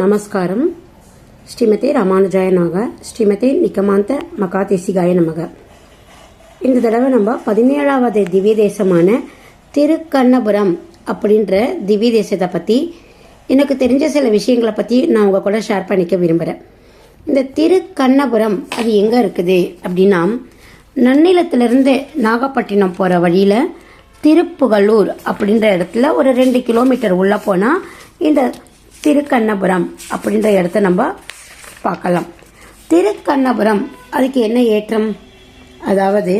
நமஸ்காரம். ஸ்ரீமதி ராமானுஜாய நாக ஸ்ரீமதி நிக்கமாந்த மகாதேசிகாய நமக. இந்த தடவை நம்ம பதினேழாவது திவ்ய தேசமான திருக்கண்ணபுரம் அப்படின்ற திவ்ய தேசத்தை பற்றி எனக்கு தெரிஞ்ச சில விஷயங்களை பற்றி நான் உங்கள் கூட ஷேர் பண்ணிக்க விரும்புகிறேன் இந்த திருக்கண்ணபுரம் அது எங்கே இருக்குது அப்படின்னா நன்னிலத்திலிருந்து நாகப்பட்டினம் போகிற வழியில் திருப்புகலூர் அப்படின்ற இடத்துல ஒரு ரெண்டு கிலோமீட்டர் உள்ளே போனால் இந்த திருக்கண்ணபுரம் அப்படின்ற இடத்த நம்ம பார்க்கலாம். திருக்கண்ணபுரம் அதுக்கு என்ன ஏற்றம்? அதாவது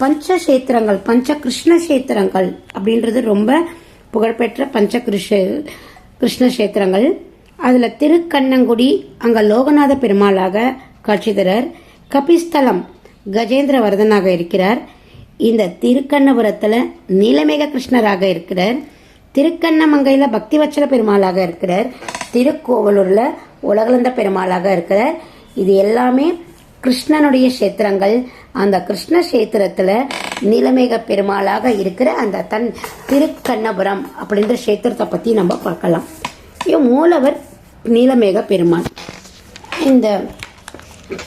பஞ்சக்ஷேத்திரங்கள் பஞ்ச கிருஷ்ண அப்படின்றது ரொம்ப புகழ்பெற்ற பஞ்ச கிருஷ கிருஷ்ண கஷேத்திரங்கள் அதில் திருக்கண்ணங்குடி அங்கே லோகநாத பெருமாளாக காட்சி தரார். கபிஸ்தலம் கஜேந்திரவர்தனாக இருக்கிறார். இந்த திருக்கண்ணபுரத்தில் நீலமேக கிருஷ்ணராக இருக்கிறார். திருக்கண்ணமங்கையில் பக்தி வச்சல பெருமாளாக இருக்கிறார். திருக்கோவலூரில் உலகளந்த பெருமாளாக இருக்கிறார். இது எல்லாமே கிருஷ்ணனுடைய கஷேத்திரங்கள். அந்த கிருஷ்ண கஷேத்திரத்தில் நிலமேக பெருமாளாக இருக்கிற அந்த தன் திருக்கண்ணபுரம் அப்படின்ற கஷேத்திரத்தை பற்றி நம்ம பார்க்கலாம். மூலவர் நீலமேக பெருமாள். இந்த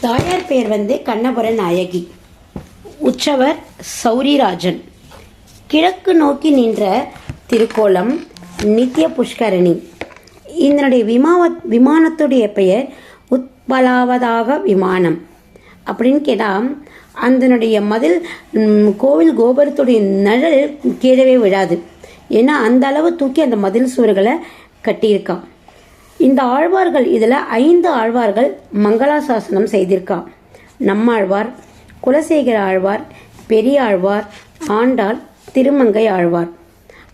தாயார் பேர் வந்து கண்ணபுர நாயகி. உற்சவர் சௌரிராஜன். கிழக்கு நோக்கி நின்ற திருக்கோலம் நித்ய புஷ்கரணி. இதனுடைய விமாவ விமானத்துடைய பெயர் உத்பலாவதாக விமானம். அப்படின்னு கேட்டால் அதனுடைய மதில் கோவில் கோபுரத்துடைய நிழல் கீழவே விழாது. ஏன்னா அந்த அளவு தூக்கி அந்த மதில் சுவர்களை கட்டியிருக்கான். இந்த ஆழ்வார்கள் இதில் ஐந்து ஆழ்வார்கள் மங்களாசாசனம் செய்திருக்கான் நம்மாழ்வார் குலசேகர ஆழ்வார் பெரிய ஆழ்வார் ஆண்டாள் திருமங்கை ஆழ்வார்.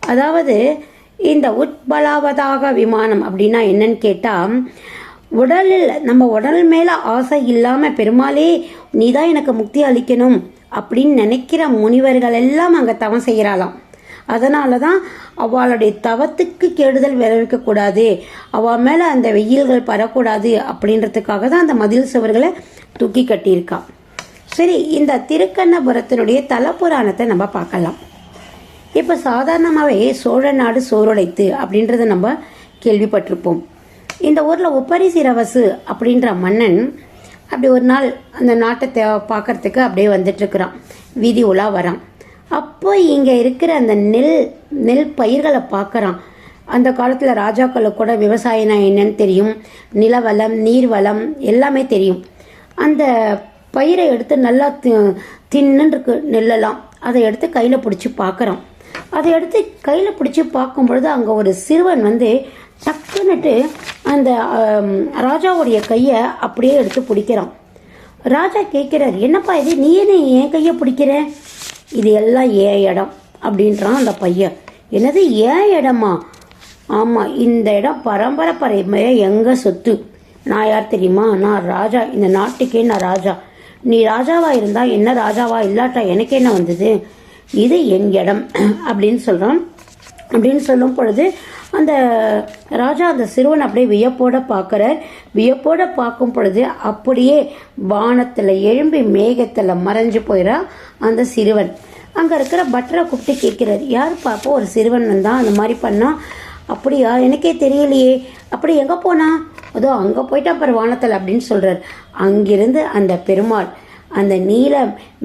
அதாவது இந்த உட்பலாவதாக விமானம் அப்படின்னா என்னன்னு கேட்டால் உடலில் நம்ம உடல் மேலே ஆசை இல்லாமல் பெருமாளே நீ தான் எனக்கு முக்தி அளிக்கணும் அப்படின்னு நினைக்கிற முனிவர்கள் எல்லாம் அங்கே தவம் செய்கிறாளாம் அதனால தான் அவளுடைய தவத்துக்கு கெடுதல் விளைவிக்கக்கூடாது அவள் மேலே அந்த வெயில்கள் பரக்கூடாது அப்படின்றதுக்காக தான் அந்த மதில் சுவர்களை தூக்கி கட்டியிருக்கான் சரி இந்த திருக்கண்ணபுரத்தினுடைய தலப்புராணத்தை நம்ம பார்க்கலாம். இப்போ சாதாரணமாகவே சோழ நாடு சோறுடைத்து அப்படின்றத நம்ம கேள்விப்பட்டிருப்போம். இந்த ஊரில் உப்பரி சிரவசு அப்படின்ற மன்னன் அப்படி ஒரு நாள் அந்த நாட்டை தே பார்க்கறதுக்கு அப்படியே வந்துட்டுருக்குறான். வீதி உலா வரான். அப்போ இங்கே இருக்கிற அந்த நெல் நெல் பயிர்களை பார்க்குறான். அந்த காலத்தில் ராஜாக்களுக்கு கூட விவசாயம்னா என்னன்னு தெரியும். நிலவளம் நீர்வளம் எல்லாமே தெரியும். அந்த பயிரை எடுத்து நல்லா தி- தின்னுன்னு இருக்கு நெல்லெல்லாம். அதை எடுத்து கையில் பிடிச்சி பார்க்குறான். அதை எடுத்து கையில் பிடிச்சி பார்க்கும் பொழுது அங்கே ஒரு சிறுவன் வந்து டக்குன்னுட்டு அந்த ராஜாவுடைய கையை அப்படியே எடுத்து பிடிக்கிறான். ராஜா கேட்குறார் என்னப்பா இது? நீ என்ன என் கையை பிடிக்கிற? இது எல்லாம் ஏன் இடம்? அப்படின்றான் அந்த பையன். என்னது ஏன் இடமா? ஆமாம் இந்த இடம் பரம்பரை பரம்பரையாக எங்கள் சொத்து? நான் யார் தெரியுமா? நான் ராஜா. இந்த நாட்டுக்கே நான் ராஜா. நீ ராஜாவா இருந்தா என்ன ராஜாவா? இல்லாட்டா எனக்கு என்ன வந்தது? இது என் இடம் அப்படின்னு சொல்கிறான் அப்படின்னு சொல்லும் பொழுது அந்த ராஜா அந்த சிறுவன் அப்படியே வியப்போட பார்க்குறார். வியப்போட பார்க்கும் பொழுது அப்படியே வானத்தில் எழும்பி மேகத்தில் மறைஞ்சு போயிடா அந்த சிறுவன். அங்கே இருக்கிற பட்டரை கூப்பிட்டு கேட்குறாரு யார் பாப்பா ஒரு சிறுவன் வந்தான் அந்த மாதிரி பண்ணால் அப்படியா? எனக்கே தெரியலையே. அப்படி எங்கே போனா? அதோ அங்கே போயிட்டா அப்புறம் வானத்தில் அப்படின்னு சொல்கிறார் அங்கிருந்து அந்த பெருமாள் அந்த நீல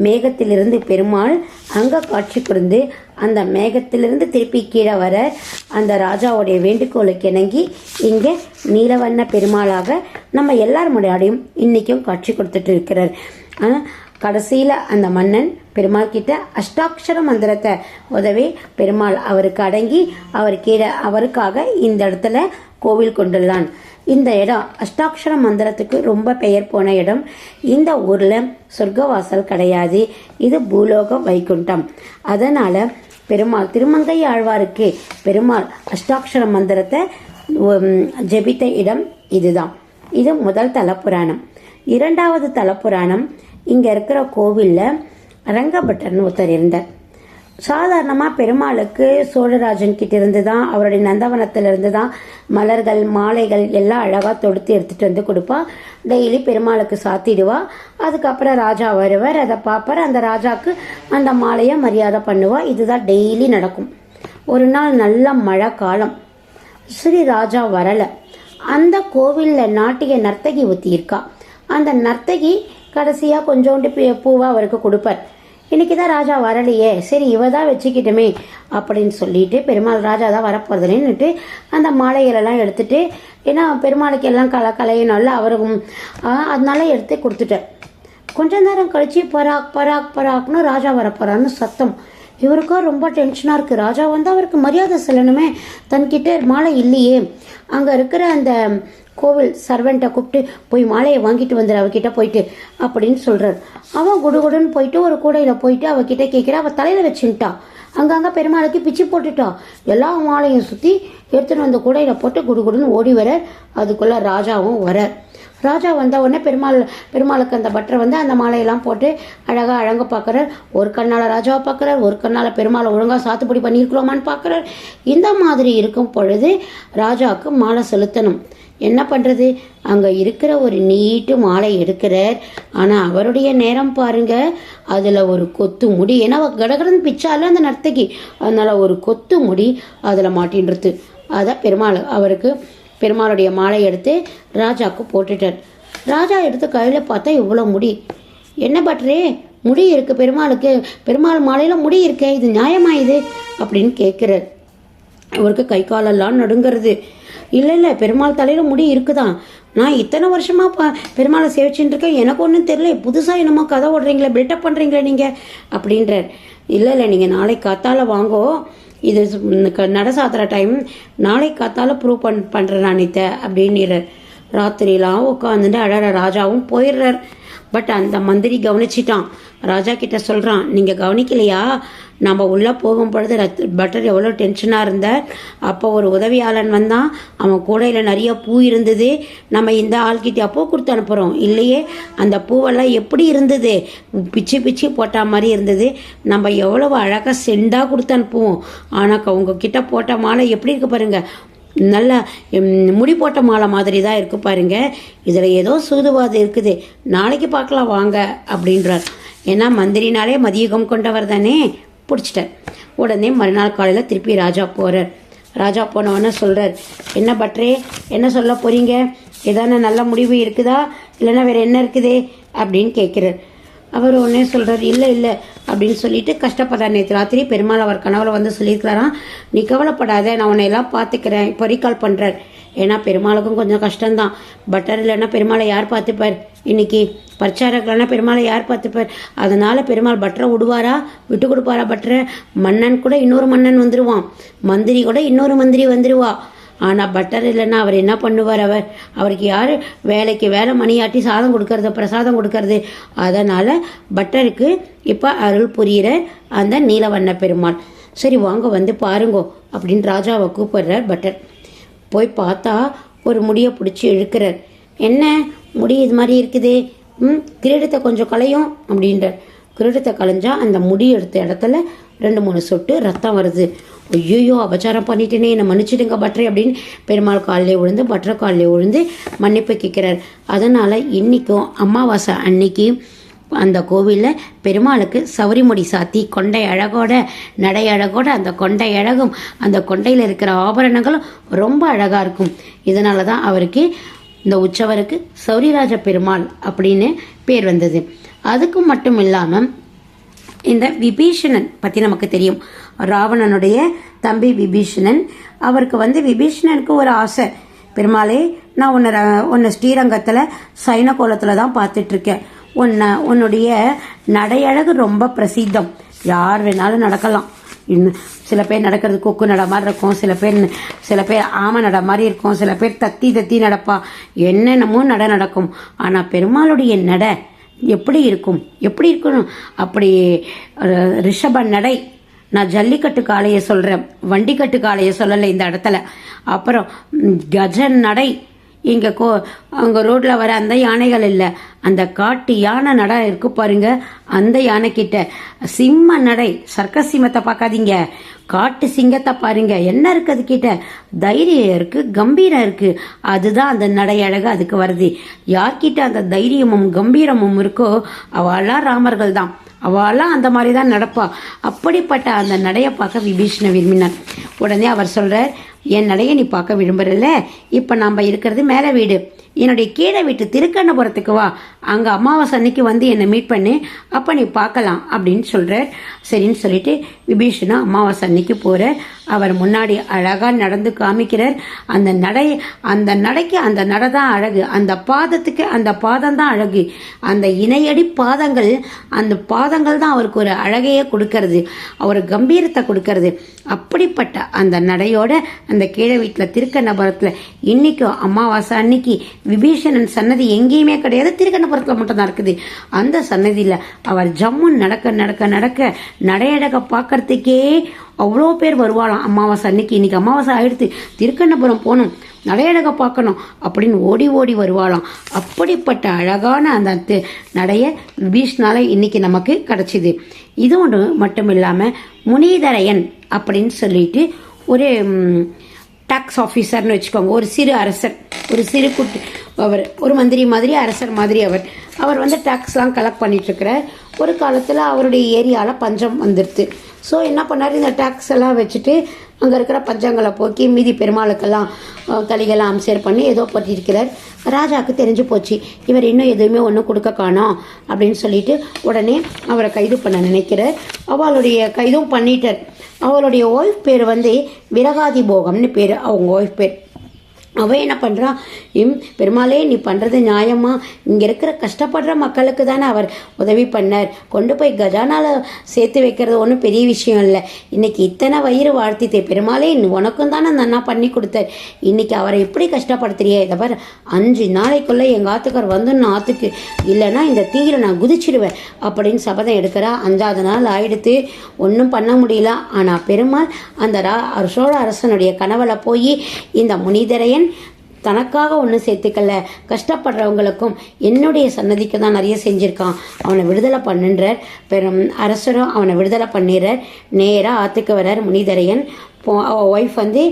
மேகத்திலிருந்து பெருமாள் அங்கே காட்சி புரிந்து அந்த மேகத்திலிருந்து திருப்பி கீழே வர அந்த ராஜாவுடைய வேண்டுகோளுக்கு இணங்கி இங்கே நீலவண்ண பெருமாளாக நம்ம எல்லார் முன்னாடியும் இன்றைக்கும் காட்சி கொடுத்துட்டு இருக்கிறார். கடைசியில் அந்த மன்னன் பெருமாள் கிட்ட அஷ்டாட்சர மந்திரத்தை உதவி பெருமாள் அவருக்கு அடங்கி அவர் கீழே அவருக்காக இந்த இடத்துல கோவில் கொண்டுள்ளான். இந்த இடம் அஷ்டாட்சர மந்திரத்துக்கு ரொம்ப பெயர் போன இடம். இந்த ஊரில் சொர்க்கவாசல் கிடையாது. இது பூலோக வைகுண்டம். அதனால் பெருமாள் திருமங்கை ஆழ்வாருக்கு பெருமாள் அஷ்டாட்சர மந்திரத்தை ஜெபித்த இடம் இதுதான். இது முதல் தலப்புராணம். இரண்டாவது தலப்புராணம் இங்கே இருக்கிற கோவிலில் ரங்கபட்டர்னு ஒருத்தர் இருந்தார். சாதாரணமாக பெருமாளுக்கு சோழராஜன் கிட்ட இருந்து தான் அவருடைய நந்தவனத்திலிருந்து தான் மலர்கள் மாலைகள் எல்லாம் அழகாக தொடுத்து எடுத்துட்டு வந்து கொடுப்பா. டெய்லி பெருமாளுக்கு சாத்திடுவா. அதுக்கப்புறம் ராஜா வருவார். அதை பார்ப்பார். அந்த ராஜாவுக்கு அந்த மாலையை மரியாதை பண்ணுவா. இதுதான் டெய்லி நடக்கும். ஒரு நாள் நல்ல மழை காலம். ஸ்ரீ ராஜா வரலை. அந்த கோவிலில் நாட்டிய நர்த்தகி ஊற்றியிருக்கா அந்த நர்த்தகி கடைசியாக கொஞ்சோண்டு பூ- பூவா அவருக்கு கொடுப்பார். இன்னைக்கு தான் ராஜா வரலையே. சரி இவ தான் வச்சுக்கிட்டுமே அப்படின்னு சொல்லிட்டு பெருமாள் ராஜா தான் வரப்போறதுன்னுட்டு அந்த மாலைகளெல்லாம் எடுத்துட்டு ஏன்னா பெருமாளுக்கு எல்லாம் கல கலையினால அவரும் அதனால எடுத்து கொடுத்துட்டேன் கொஞ்ச நேரம் கழிச்சு பராக் பராக் பராக்னு ராஜா வரப்போறான்னு சத்தம். இவருக்கும் ரொம்ப டென்ஷனாக இருக்குது ராஜா வந்து அவருக்கு மரியாதை செல்லணுமே. தன்கிட்ட மாலை இல்லையே. அங்கே இருக்கிற அந்த கோவில் சர்வெண்ட்டை கூப்பிட்டு போய் மாலையை வாங்கிட்டு வந்துடு அவகிட்ட போயிட்டு அப்படின்னு சொல்கிறார் அவன் குடுகுடுன்னு போயிட்டு ஒரு கூடையில் போயிட்டு அவகிட்ட கேட்குறா அவள் தலையில் வச்சுட்டா அங்கங்கே பெருமாளுக்கு பிச்சு போட்டுட்டா. எல்லா மாலையும் சுற்றி எடுத்துகிட்டு வந்த கூடையில் போட்டு குடுகுடுன்னு ஓடி வர அதுக்குள்ளே ராஜாவும் வர. ராஜா வந்த உடனே பெருமாள் பெருமாளுக்கு அந்த பட்டரை வந்து அந்த மாலையெல்லாம் போட்டு அழகாக அழங்க பார்க்குறார் ஒரு கண்ணால் ராஜாவை பார்க்குறார் ஒரு கண்ணால் பெருமாளை ஒழுங்காக சாத்துப்படி பண்ணியிருக்கிறோமான்னு பார்க்குறார் இந்த மாதிரி இருக்கும் பொழுது ராஜாவுக்கு மாலை செலுத்தணும். என்ன பண்ணுறது அங்கே இருக்கிற ஒரு நீட்டு மாலை எடுக்கிறார். ஆனால் அவருடைய நேரம் பாருங்கள் அதில் ஒரு கொத்து முடி. ஏன்னா அவ கடகடன் அந்த நர்த்தகி. அதனால் ஒரு கொத்து முடி அதில் மாட்டின்றது அதை பெருமாள் அவருக்கு பெருமாளுடைய மாலை எடுத்து ராஜாவுக்கு போட்டுட்டார். ராஜா எடுத்து கையில் பார்த்தா இவ்வளோ முடி. என்ன பட்ரே முடி இருக்குது பெருமாளுக்கு. பெருமாள் மாலையில் முடி இருக்கே. இது நியாயமா இது? அப்படின்னு கேட்குறார். அவருக்கு கை காலெல்லாம் நடுங்கிறது. இல்லை இல்லை பெருமாள் தலையில் முடி இருக்குதான். நான் இத்தனை வருஷமாக ப பெருமாளை சேவிச்சுட்டு இருக்கேன். எனக்கு ஒன்றும் தெரியல. புதுசாக என்னமோ கதை ஓடுறீங்களே பில்டப் பண்ணுறீங்களே நீங்கள் அப்படின்றார். இல்லை இல்லை நீங்கள் நாளை காத்தால வாங்கோ. இது க- நட சாத்துற டைம் நாளை காத்தால ப்ரூவ் பண் பண்ணுறேன் அனித்த அப்படின்னுறார் ராத்திரிலாம் உட்காந்துட்டு அழற ராஜாவும் போயிடுறார். பட் அந்த மந்திரி கவனிச்சிட்டான். ராஜா கிட்ட சொல்கிறான் நீங்கள் கவனிக்கலையா? நம்ம உள்ளே போகும் பொழுது ரத் பட்டர் எவ்வளோ டென்ஷனாக இருந்தார் அப்போ ஒரு உதவியாளன் வந்தான். அவன் கூடையில் நிறைய பூ இருந்தது. நம்ம இந்த ஆள்கிட்ட அப்போ கொடுத்து அனுப்புகிறோம் இல்லையே அந்த பூவெல்லாம் எப்படி இருந்தது? பிச்சு பிச்சு போட்ட மாதிரி இருந்தது. நம்ம எவ்வளோ அழகாக செண்டாக கொடுத்து அனுப்புவோம். ஆனால் உங்ககிட்ட போட்ட மாலை எப்படி இருக்கு பாருங்கள் நல்ல முடி போட்ட மாலை மாதிரி தான் இருக்குது பாருங்க. இதில் ஏதோ சூதுவாது இருக்குது. நாளைக்கு பார்க்கலாம் வாங்க அப்படின்றார். ஏன்னா மந்திரினாலே மதியகம் கொண்டவர் தானே பிடிச்சிட்டார். உடனே மறுநாள் காலையில் திருப்பி ராஜா போகிறார் ராஜா போனவொடனே சொல்கிறார் என்ன பட்ரே என்ன சொல்ல போகிறீங்க ஏதான நல்ல முடிவு இருக்குதா? இல்லைன்னா வேறு என்ன இருக்குது? அப்படின்னு கேட்குறார். அவர் உடனே சொல்கிறார் இல்லை இல்லை அப்படின்னு சொல்லிட்டு கஷ்டப்படுறார் நேற்று ராத்திரி. பெருமாள் அவர் கனவுல வந்து சொல்லியிருக்கிறாராம் நீ கவலைப்படாத நான் உன்னை எல்லாம் பார்த்துக்கிறேன். இப்போ ரீகால் பண்ணுறார் ஏன்னா பெருமாளுக்கும் கொஞ்சம் கஷ்டம்தான். பட்டர் இல்லைன்னா பெருமாளை யார் பார்த்துப்பார்? இன்னைக்கு பரிச்சாரக்கலன்னா பெருமாளை யார் பார்த்துப்பார்? அதனால பெருமாள் பட்டரை விடுவாரா விட்டு கொடுப்பாரா பட்டரை? மன்னன் கூட இன்னொரு மன்னன் வந்துடுவான் மந்திரி கூட இன்னொரு மந்திரி வந்துடுவா ஆனால் பட்டர் இல்லைன்னா அவர் என்ன பண்ணுவார் அவர்? அவருக்கு யார்? வேலைக்கு வேலை மணியாட்டி சாதம் கொடுக்கறது பிரசாதம் கொடுக்கறது. அதனால் பட்டருக்கு இப்போ அருள் புரிகிற அந்த நீலவண்ண பெருமாள். சரி வாங்க வந்து பாருங்கோ அப்படின்னு ராஜாவை கூப்பிடுறார் பட்டர் போய் பார்த்தா ஒரு முடியை பிடிச்சி இழுக்கிறார். என்ன? முடி இது மாதிரி இருக்குது. ம் கிரீடத்தை கொஞ்சம் களையும் அப்படின்றார். கிரீடத்தை களைஞ்சா அந்த முடி எடுத்த இடத்துல ரெண்டு மூணு சொட்டு ரத்தம் வருது. ஐயோயோ அபச்சாரம் பண்ணிட்டேனே என்னை மன்னிச்சிடுங்க பட்ரை அப்படின்னு பெருமாள் காலிலே விழுந்து பட்ரை காலிலே விழுந்து மன்னிப்பு கேட்கிறார். அதனால் இன்றைக்கும் அமாவாசை அன்னைக்கு அந்த கோவிலில் பெருமாளுக்கு சவரிமுடி சாத்தி கொண்டை அழகோட நடை அழகோட அந்த கொண்டை அழகும் அந்த கொண்டையில் இருக்கிற ஆபரணங்களும் ரொம்ப அழகாக இருக்கும். இதனால தான் அவருக்கு இந்த உற்சவருக்கு சௌரிராஜ பெருமாள் அப்படின்னு பேர் வந்தது. அதுக்கு மட்டும் இல்லாமல் இந்த விபீஷணன் பற்றி நமக்கு தெரியும். ராவணனுடைய தம்பி விபீஷணன். அவருக்கு வந்து விபீஷணனுக்கு ஒரு ஆசை. பெருமாளே நான் உன்னை ர- உன்னை ஸ்ரீரங்கத்தில் சைன கோலத்தில் தான் பார்த்துட்ருக்கேன். உன்னை உன்னுடைய நடையழகு ரொம்ப பிரசித்தம். யார் வேணாலும் நடக்கலாம். இன்னும் சில பேர் நடக்கிறது கொக்கு நட மாதிரி இருக்கும். சில பேர் சில பேர் ஆமை நட மாதிரி இருக்கும். சில பேர் தத்தி தத்தி நடப்பா. என்னென்னமோ நட நடக்கும். ஆனால் பெருமாளுடைய நட எப்படி இருக்கும்? எப்படி இருக்கணும்? அப்படி ரிஷப நடை. நான் ஜல்லிக்கட்டு காளையை சொல்கிறேன் வண்டிக்கட்டு காளையை சொல்லலை இந்த இடத்துல. அப்புறம் கஜன் கஜ நடை. இங்கே கோ அங்கே ரோட்டில் வர அந்த யானைகள் இல்லை. அந்த காட்டு யானை நடை இருக்கு பாருங்க. அந்த யானைக்கிட்ட சிம்ம நடை சர்க்கஸ் சிம்மத்தை பார்க்காதீங்க. காட்டு சிங்கத்தை பாருங்க. என்ன இருக்கு அதுக்கிட்ட கிட்ட? தைரியம் இருக்கு கம்பீரம் இருக்கு. அதுதான் அந்த நடை அழகு அதுக்கு வருது. யார்கிட்ட அந்த தைரியமும் கம்பீரமும் இருக்கோ அவெல்லாம் ராமர்கள் தான். அவெல்லாம் அந்த மாதிரி தான் நடப்பா. அப்படிப்பட்ட அந்த நடையை பார்க்க விபீஷண விரும்பினார். உடனே அவர் சொல்கிறார் என் நடைய நீ பார்க்க விரும்புறல இப்போ நம்ம இருக்கிறது மேலே வீடு. என்னுடைய கீழே வீட்டு திருக்கண்ணபுரத்துக்கு வா. அங்கே அமாவாசை அன்னைக்கு வந்து என்னை மீட் பண்ணு. அப்போ நீ பார்க்கலாம் அப்படின்னு சொல்கிறார் சரின்னு சொல்லிட்டு விபீஷணா அமாவாசை அன்னைக்கு போகிறார் அவர் முன்னாடி அழகாக நடந்து காமிக்கிறார். அந்த நடை அந்த நடைக்கு அந்த நடை தான் அழகு. அந்த பாதத்துக்கு அந்த பாதம் தான் அழகு. அந்த இணையடி பாதங்கள் அந்த பாதங்கள் தான் அவருக்கு ஒரு அழகையே கொடுக்கறது. அவர் கம்பீரத்தை கொடுக்கறது. அப்படிப்பட்ட அந்த நடையோட அந்த கீழே வீட்டில் திருக்கண்ணபுரத்தில் இன்றைக்கும் அமாவாசை அன்னைக்கு விபீஷணன் சன்னதி எங்கேயுமே கிடையாது. திருக்கண்ணபுரத்தில் மட்டும்தான் இருக்குது. அந்த சன்னதியில் அவர் ஜம்முன்னு நடக்க நடக்க நடக்க நடையழக பார்க்கறதுக்கே அவ்வளோ பேர் வருவாளாம். அமாவாசை அன்னைக்கு. இன்னைக்கு அமாவாசை ஆயிடுத்து. திருக்கண்ணபுரம் போகணும். நடையழக பார்க்கணும் அப்படின்னு ஓடி ஓடி வருவாளாம். அப்படிப்பட்ட அழகான அந்த நடைய விபீஷ்னால இன்னைக்கு நமக்கு கிடச்சிது. இது ஒன்று மட்டும் இல்லாமல் முனிதரையன் அப்படின்னு சொல்லிட்டு ஒரு டாக்ஸ் ஆஃபீஸர்னு வச்சுக்கோங்க. ஒரு சிறு அரசர் ஒரு சிறு குட்டி அவர் ஒரு மந்திரி மாதிரி அரசர் மாதிரி அவர். அவர் வந்து டேக்ஸ்லாம் கலெக்ட் பண்ணிட்டுருக்கிறார். ஒரு காலத்தில் அவருடைய ஏரியாவில் பஞ்சம் வந்துடுது ஸோ என்ன பண்ணார்? இந்த டேக்ஸ் எல்லாம் வச்சுட்டு அங்கே இருக்கிற பஞ்சங்களை போக்கி மீதி பெருமாளுக்கெல்லாம் அஹ், அம்சேர் பண்ணி ஏதோ பண்ணியிருக்கிறார் ராஜாவுக்கு தெரிஞ்சு போச்சு. இவர் இன்னும் எதுவுமே ஒன்றும் கொடுக்க காணோம் அப்படின்னு சொல்லிட்டு உடனே அவரை கைது பண்ண நினைக்கிறார். அவளுடைய கைதும் பண்ணிட்டார். அவளுடைய ஒய்ஃப் பேர் வந்து விரகாதி போகம்னு பேர். அவங்க ஒய்ஃப் பேர். அவன் என்ன பண்ணுறான் இம் பெருமாளே நீ பண்ணுறது நியாயமா? இங்கே இருக்கிற கஷ்டப்படுற மக்களுக்கு தானே அவர் உதவி பண்ணார். கொண்டு போய் கஜானால சேர்த்து வைக்கிறது ஒன்றும் பெரிய விஷயம் இல்லை. இன்னைக்கு இத்தனை வயிறு வாழ்த்தித்தே பெருமாளே நீ உனக்கும் தானே அந்த அண்ணா பண்ணி கொடுத்தார். இன்னைக்கு அவரை எப்படி கஷ்டப்படுத்துறியே இதை பாரு அஞ்சு நாளைக்குள்ளே எங்கள் ஆத்துக்கார் வந்து நான் ஆத்துக்கு இல்லைன்னா இந்த தீயில நான் குதிச்சிடுவேன் அப்படின்னு சபதம் எடுக்கிறா. அஞ்சாவது நாள் ஆயிடுத்து ஒன்றும் பண்ண முடியல. ஆனால் பெருமாள் அந்த ரா சோழ அரசனுடைய கனவுல போய் இந்த முனிதரையன் தனக்காக ஒன்றும் சேர்த்துக்கல. கஷ்டப்படுறவங்களுக்கும் என்னுடைய சன்னதிக்கு தான் நிறைய செஞ்சுருக்கான். அவனை விடுதலை பண்ணுன்றார். பெரும் அரசரும் அவனை விடுதலை பண்ணிடுறார். நேராக ஆற்றுக்கு வர்றார் முனிதரையன். போ ஒய்ஃப் வந்து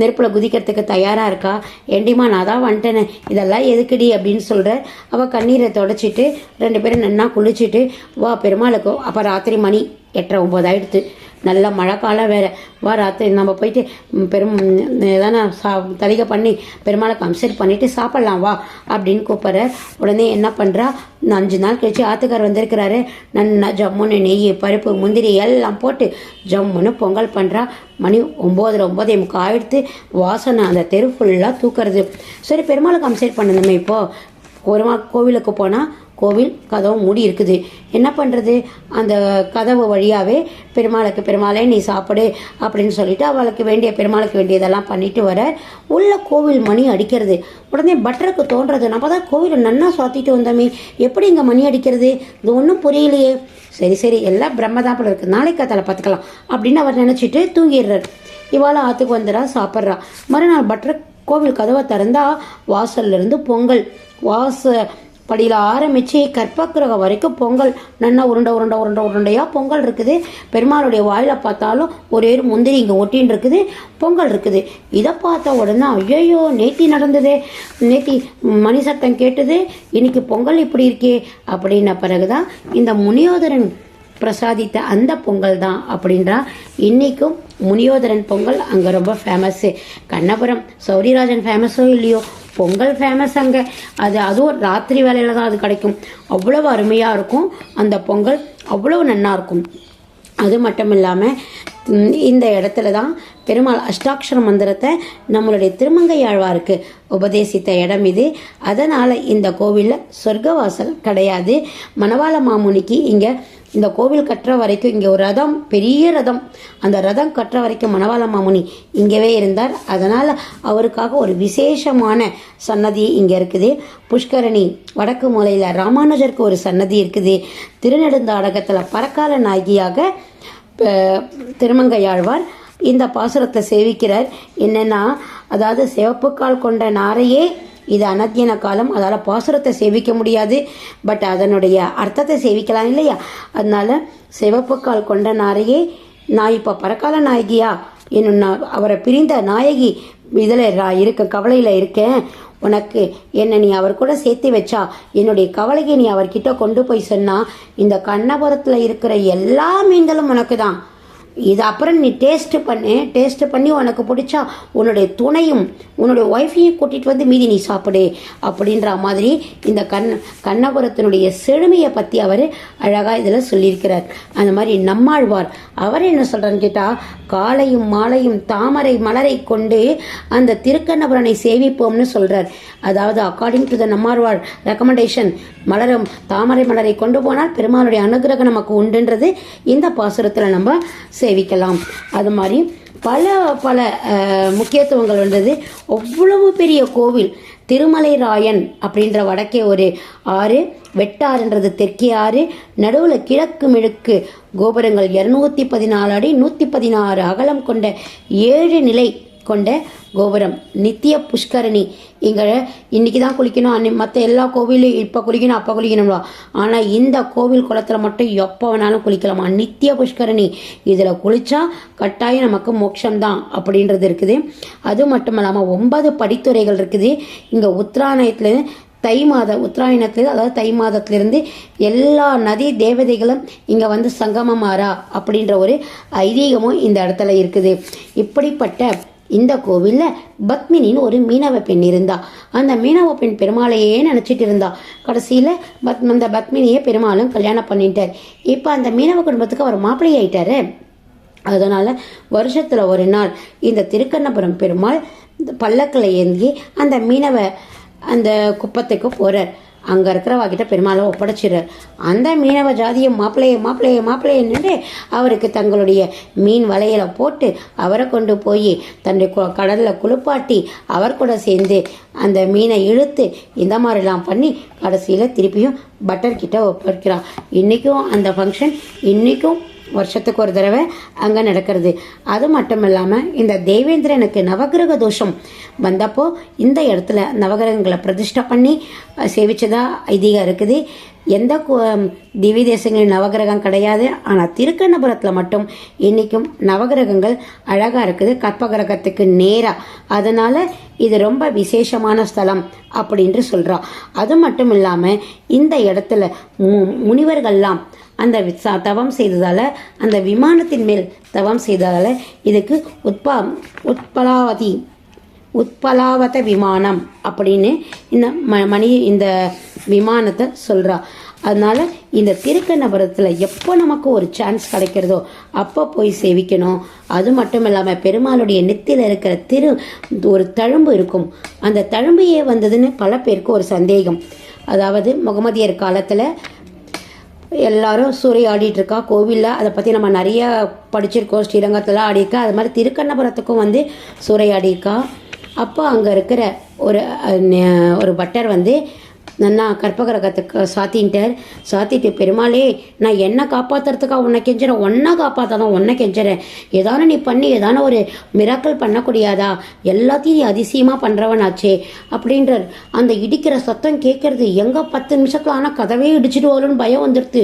நெருப்பில் குதிக்கிறதுக்கு தயாராக இருக்கா? ஏண்டிமா நான் தான் வந்துட்டேனே. இதெல்லாம் எதுக்குடி அப்படின்னு சொல்கிற அவள் கண்ணீரை தொடச்சிட்டு ரெண்டு பேரும் நன்னா குளிச்சுட்டு வா பெருமாளுக்கு அப்போ ராத்திரி மணி எட்டரை ஒம்பது ஆயிடுத்து. நல்ல மழை காலம் வேறு. வா ராத்திரி நம்ம போயிட்டு பெரும் எதனா சா தலிகை பண்ணி பெருமாளுக்கு அம்சர் பண்ணிவிட்டு சாப்பிட்லாம் வா அப்படின்னு கூப்பிட்ற உடனே என்ன பண்ணுறா அஞ்சு நாள் கழிச்சு ஆத்துக்கார் வந்திருக்கிறாரு. நன்னா ஜம்முன்னு நெய் பருப்பு முந்திரி எல்லாம் போட்டு ஜம்முன்னு பொங்கல் பண்ணுறா மணி ஒம்போதரை ஒம்போதே முக்கால் ஆயிடுத்து வாசனை அந்த தெரு ஃபுல்லாக தூக்குறது. சரி பெருமாளுக்கு அம்சர் பண்ணணுமே இப்போது ஒரு கோவிலுக்கு போனால் கோவில் கதவு மூடி இருக்குது. என்ன பண்ணுறது அந்த கதவு வழியாகவே பெருமாளுக்கு பெருமாளே நீ சாப்பிடு அப்படின்னு சொல்லிட்டு அவளுக்கு வேண்டிய பெருமாளுக்கு வேண்டியதெல்லாம் பண்ணிட்டு வர உள்ள கோவில் மணி அடிக்கிறது. உடனே பட்டருக்கு தோன்றது. நம்ம தான் கோவிலை நன்னா சாத்திட்டு வந்தோமே. எப்படி இங்கே மணி அடிக்கிறது? இது ஒன்றும் புரியலையே. சரி சரி எல்லாம் பிரம்மதாப்பில் இருக்குது நாளைக்கு கத்தால பார்த்துக்கலாம் அப்படின்னு அவர் நினச்சிட்டு தூங்கிடுறார். இவாள் ஆற்றுக்கு வந்துடா சாப்பிட்றா. மறுநாள் பட்டர் கோவில் கதவை திறந்தா வாசல்ல இருந்து பொங்கல். வாச படியில் ஆரம்பித்து கற்பக்கிரகம் வரைக்கும் பொங்கல். நன்னா உருண்டை உருண்டை உருண்டை உருண்டையாக பொங்கல் இருக்குது. பெருமாளுடைய வாயில் பார்த்தாலும் ஒரே ஒரு முந்திரி இங்கே ஒட்டின்னு இருக்குது. பொங்கல் இருக்குது. இதை பார்த்த உடனே ஐயோ நேத்தி நடந்ததே. நேத்தி மணி சத்தம் கேட்டது. இன்னைக்கு பொங்கல் இப்படி இருக்கே. அப்படின்ன பிறகுதான் இந்த முனியோதரன் பிரசாதித்த அந்த பொங்கல் தான் அப்படின்றா. இன்னைக்கும் முனியோதரன் பொங்கல் அங்கே ரொம்ப ஃபேமஸ்ஸு கண்ணபுரம் சௌரிராஜன் ஃபேமஸோ இல்லையோ? பொங்கல் ஃபேமஸ் அங்கே. அது அதுவும் ராத்திரி வேலையில் தான் அது கிடைக்கும். அவ்வளோ அருமையாக இருக்கும். அந்த பொங்கல் அவ்வளவு நன்னா இருக்கும். அது மட்டும் இல்லாமல் இந்த இடத்துல தான் பெருமாள் அஷ்டாட்சர மந்திரத்தை நம்மளுடைய திருமங்கையாழ்வாருக்கு உபதேசித்த இடம் இது. அதனால் இந்த கோவிலில் சொர்க்கவாசல் கிடையாது. மணவாள மாமுனிக்கு இங்கே இந்த கோவில் கட்டுற வரைக்கும் இங்கே ஒரு ரதம் பெரிய ரதம். அந்த ரதம் கட்டுற வரைக்கும் மணவாள மாமுனி இங்கேவே இருந்தார். அதனால் அவருக்காக ஒரு விசேஷமான சன்னதி இங்கே இருக்குது. புஷ்கரணி வடக்கு மூலையில் ராமானுஜருக்கு ஒரு சன்னதி இருக்குது. திருநெடுந்தாடகத்தில் பறக்கால நாயகியாக திருமங்கையாழ்வார் இந்த பாசுரத்தை சேவிக்கிறார். என்னென்னா அதாவது சிவப்புக்கால் கொண்ட நாரையே இது அனத்தியன காலம். அதால் பாசுரத்தை சேவிக்க முடியாது. பட் அதனுடைய அர்த்தத்தை சேவிக்கலாம் இல்லையா? அதனால சிவப்புக்கால் கொண்ட நாரையே நான் இப்போ பறக்கால நாயகியா? என்னும் நான் அவரை பிரிந்த நாயகி இதில் இருக்க கவலையில் இருக்கேன். உனக்கு என்னை நீ அவர் கூட சேர்த்து வச்சா என்னுடைய கவலையை நீ அவர்கிட்ட கொண்டு போய் சொன்னால் இந்த கண்ணபுரத்தில் இருக்கிற எல்லா மீன்களும் உனக்கு தான் இது அப்புறம் நீ டேஸ்ட்டு பண்ணு டேஸ்ட்டு பண்ணி உனக்கு பிடிச்சா உன்னுடைய துணையும் உன்னுடைய ஒய்ஃபையும் கூட்டிகிட்டு வந்து மீதி நீ சாப்பிடு அப்படின்ற மாதிரி இந்த கண் கண்ணபுரத்தினுடைய செழுமையை பற்றி அவர் அழகாக இதில் சொல்லியிருக்கிறார். அந்த மாதிரி நம்மாழ்வார் அவர் என்ன சொல்கிறான்னு கேட்டால் காலையும் மாலையும் தாமரை மலரை கொண்டு அந்த திருக்கண்ணபுரனை சேவிப்போம்னு சொல்கிறார் அதாவது according to the Nammalvar recommendation மலரும் தாமரை மலரை கொண்டு போனால் பெருமாளுடைய அனுகிரகம் நமக்கு உண்டுன்றது இந்த பாசுரத்தில் நம்ம சே சேவிக்கலாம். அது மாதிரி பல பல முக்கியத்துவங்கள் வந்தது அவ்வளவு பெரிய கோவில். திருமலை ராயன் அப்படின்ற வடக்கே ஒரு ஆறு வெட்டாறுன்றது தெற்கே ஆறு நடுவில் கிழக்கு மிழுக்கு கோபுரங்கள் இரநூத்தி பதினாலு அடி நூற்றி பதினாறு அகலம் கொண்ட ஏழு நிலை கொண்ட கோபுரம். நித்திய புஷ்கரணி. இங்கே இன்றைக்கி தான் குளிக்கணும். அன்னை மற்ற எல்லா கோவிலும் இப்போ குளிக்கணும் அப்போ குளிக்கணும்ல. ஆனால் இந்த கோவில் குளத்தில் மட்டும் எப்போ வேணாலும் குளிக்கலாமா. நித்திய புஷ்கரணி. இதில் குளித்தா கட்டாயம் நமக்கு மோட்சம்தான் அப்படின்றது இருக்குது. அது மட்டும் இல்லாமல் ஒன்பது படித்துறைகள் இருக்குது. இங்கே உத்ராயணத்தில் தை மாத உத்தராயணத்துலேருந்து அதாவது தை மாதத்திலிருந்து எல்லா நதி தேவதைகளும் இங்கே வந்து சங்கமமாறா அப்படின்ற ஒரு ஐதீகமும் இந்த இடத்துல இருக்குது. இப்படிப்பட்ட இந்த கோவிலில் பத்மினின்னு ஒரு மீனவ பெண் இருந்தா. அந்த மீனவ பெண் பெருமாளையே நினச்சிட்டு இருந்தா. கடைசியில் பத் அந்த பத்மினியை பெருமாளும் கல்யாணம் பண்ணிட்டார். இப்போ அந்த மீனவ குடும்பத்துக்கு அவர் மாப்பிள்ளை ஆயிட்டாரு அதனால் வருஷத்தில் ஒரு நாள் இந்த திருக்கண்ணபுரம் பெருமாள் இந்த பல்லக்கில் ஏந்தி அந்த மீனவ அந்த குப்பத்துக்கு போகிறார் அங்கே இருக்கிறவா கிட்ட பெருமாளை ஒப்படைச்சிடுறார் அந்த மீனவ ஜாதியை மாப்பிள்ளையை மாப்பிள்ளையை மாப்பிள்ளையன்னு அவருக்கு தங்களுடைய மீன் வலையில போட்டு அவரை கொண்டு போய் தன்னுடைய கு- குளிப்பாட்டி அவர் கூட சேர்ந்து அந்த மீனை இழுத்து இந்த மாதிரிலாம் பண்ணி கடைசியில் திருப்பியும் பட்டர் கிட்ட ஒப்படைக்கிறான். இன்றைக்கும் அந்த ஃபங்க்ஷன் இன்றைக்கும் வருஷத்துக்கு ஒரு தடவை அங்கே நடக்கிறது. அது மட்டும் இல்லாமல் இந்த தேவேந்திரனுக்கு நவகிரக தோஷம் வந்தப்போ இந்த இடத்துல நவகிரகங்களை பிரதிஷ்டை பண்ணி சேவிச்சதாக ஐதீகம் இருக்குது. எந்த கு- திவ்ய தேசங்களில் நவகிரகம் கிடையாது. ஆனால் திருக்கண்ணபுரத்தில் மட்டும் இன்றைக்கும் நவகிரகங்கள் அழகாக இருக்குது. கற்பகிரகத்துக்கு நேராக அதனால் இது ரொம்ப விசேஷமான ஸ்தலம் அப்படின்ட்டு சொல்கிறா அது மட்டும் இல்லாமல் இந்த இடத்துல மு முனிவர்கள்லாம் அந்த தவம் செய்ததால் அந்த விமானத்தின் மேல் தவம் செய்ததால் இதுக்கு உட்பா உட்பலாவதி உத்பலாவத விமானம் அப்படின்னு இந்த ம மணி இந்த விமானத்தை சொல்கிறா அதனால் இந்த திருக்கண்ணபுரத்தில் எப்போ நமக்கு ஒரு சான்ஸ் கிடைக்கிறதோ அப்போ போய் சேவிக்கணும். அது மட்டும் இல்லாமல் பெருமாளுடைய நெத்தியில் இருக்கிற திரு ஒரு தழும்பு இருக்கும். அந்த தழும்பையே வந்ததுன்னு பல பேருக்கு ஒரு சந்தேகம். அதாவது முகமதியர் காலத்தில் எல்லாரும் சூறையாடிட்டு இருக்கா கோவிலில். அதை பற்றி நம்ம நிறைய படிச்சிருக்கோம். ஸ்ரீரங்கத்தில் ஆடியிருக்கா. அது மாதிரி திருக்கண்ணபுரத்துக்கும் வந்து சூறையாடியிருக்கா. அப்போ அங்கே இருக்கிற ஒரு ஒரு பட்டர் வந்து நன்னா கற்பகிரகத்துக்கு சாத்தின்ட்டார். சாத்திட்டு பெருமாளே நான் என்ன காப்பாற்றுறதுக்காக உன்னை கெஞ்சுறேன்? ஒன்றா காப்பாற்றாதான் உன்னை கெஞ்சுறேன்? ஏதான நீ பண்ணி ஏதான ஒரு மிராக்கள் பண்ணக்கூடியாதா? எல்லாத்தையும் நீ அதிசயமாக பண்ணுறவனாச்சே அப்படின்றார். அந்த இடிக்கிற சத்தம் கேட்கறது எங்கே பத்து நிமிஷத்தில் ஆனால் கதவே இடிச்சிட்டு பயம் வந்துடுது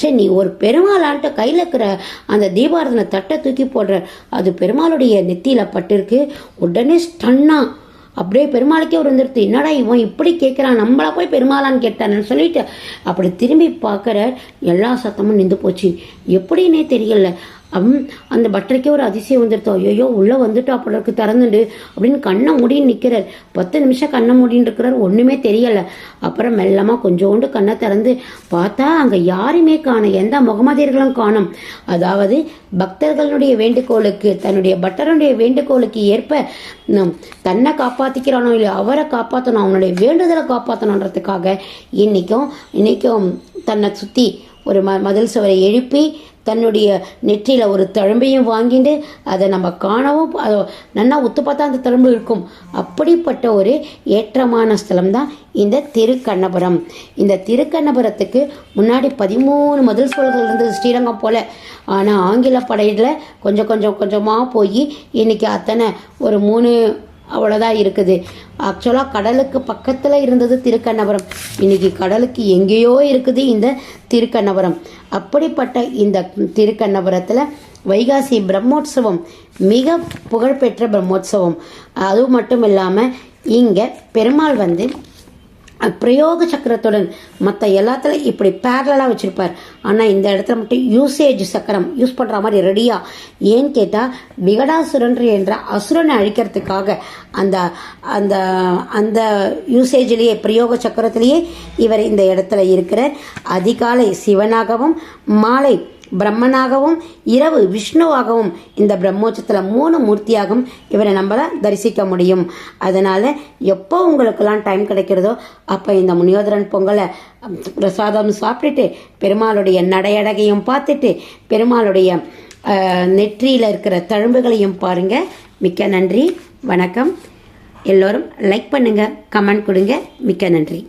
சரி நீ ஒரு பெருமாளான்ட்டு கையில் இருக்கிற அந்த தீபாரதனை தட்டை தூக்கி போடுற. அது பெருமாளுடைய நெத்தியில் பட்டிருக்கு. உடனே ஸ்டன்னா அப்படியே பெருமாளுக்கே ஒரு வந்துடுது என்னடா இவன் இப்படி கேட்குறான்? நம்மளா போய் பெருமாளான்னு கேட்டான்னு சொல்லிட்டு அப்படி திரும்பி பார்க்குற எல்லா சத்தமும் நின்று போச்சு. எப்படின்னே தெரியல. அம் அந்த பட்டருக்கே ஒரு அதிசயம் வந்துருத்தோம் ஐயோ உள்ளே வந்துட்டா அப்படக்கு திறந்துண்டு அப்படின்னு கண்ணை மூடின்னு நிற்கிறார் பத்து நிமிஷம் கண்ணை மூடின்னு இருக்கிறார் ஒன்றுமே தெரியலை. அப்புறம் மெல்லமாக கொஞ்சோண்டு கண்ணை திறந்து பார்த்தா அங்கே யாருமே காணும் எந்த முகமதியர்களும் காணும். அதாவது பக்தர்களுடைய வேண்டுகோளுக்கு தன்னுடைய பட்டருடைய வேண்டுகோளுக்கு ஏற்ப தன்னை காப்பாற்றிக்கிறானோ இல்லை அவரை காப்பாற்றணும் அவனுடைய வேண்டுதலை காப்பாற்றணுன்றதுக்காக இன்றைக்கும் இன்றைக்கும் தன்னை சுற்றி ஒரு ம மதில் சுவரை எழுப்பி தன்னுடைய நெற்றியில் ஒரு தழும்பையும் வாங்கிட்டு அதை நம்ம காணவும் அதை நன்னா ஒத்து பார்த்தா அந்த தழும்பு இருக்கும். அப்படிப்பட்ட ஒரு ஏற்றமான ஸ்தலம் தான் இந்த திருக்கண்ணபுரம். இந்த திருக்கண்ணபுரத்துக்கு முன்னாடி பதிமூணு மதில் சோழர்கள் இருந்தது ஸ்ரீரங்கம் போல. ஆனால் ஆங்கில படையில் கொஞ்சம் கொஞ்சம் கொஞ்சமாக போய் இன்னைக்கு அத்தனை ஒரு மூணு அவ்வளோதான் இருக்குது. ஆக்சுவலாக கடலுக்கு பக்கத்தில் இருந்தது திருக்கண்ணபுரம். இன்னைக்கு கடலுக்கு எங்கேயோ இருக்குது இந்த திருக்கண்ணபுரம். அப்படிப்பட்ட இந்த திருக்கண்ணபுரத்தில் வைகாசி பிரம்மோற்சவம் மிக புகழ்பெற்ற பிரம்மோற்சவம். அது மட்டும் இல்லாமல் இங்கே பெருமாள் வந்து பிரயோக சக்கரத்துடன் மற்ற எல்லாத்துலையும் இப்படி பேரலாக வச்சுருப்பார். ஆனால் இந்த இடத்துல மட்டும் யூசேஜ் சக்கரம் யூஸ் பண்ணுற மாதிரி ரெடியாக ஏன்னு கேட்டால் விகடாசுரன் என்ற அசுரனை அழிக்கிறதுக்காக அந்த அந்த அந்த யூசேஜிலேயே பிரயோக சக்கரத்திலேயே இவர் இந்த இடத்துல இருக்கிறார். அதிகாலை சிவனாகவும் மாலை பிரம்மனாகவும் இரவு விஷ்ணுவாகவும் இந்த பிரம்மோச்சத்தில் மூணு மூர்த்தியாகவும் இவரை நம்மளால் தரிசிக்க முடியும். அதனால் எப்போ உங்களுக்கெல்லாம் டைம் கிடைக்கிறதோ அப்போ இந்த முனியோதரன் பொங்கலை பிரசாதம் சாப்பிட்டுட்டு பெருமாளுடைய நடையடகையும் பார்த்துட்டு பெருமாளுடைய நெற்றியில் இருக்கிற தழும்புகளையும் பாருங்கள் மிக்க நன்றி. வணக்கம். எல்லோரும் லைக் பண்ணுங்கள் கமெண்ட் கொடுங்க. மிக்க நன்றி.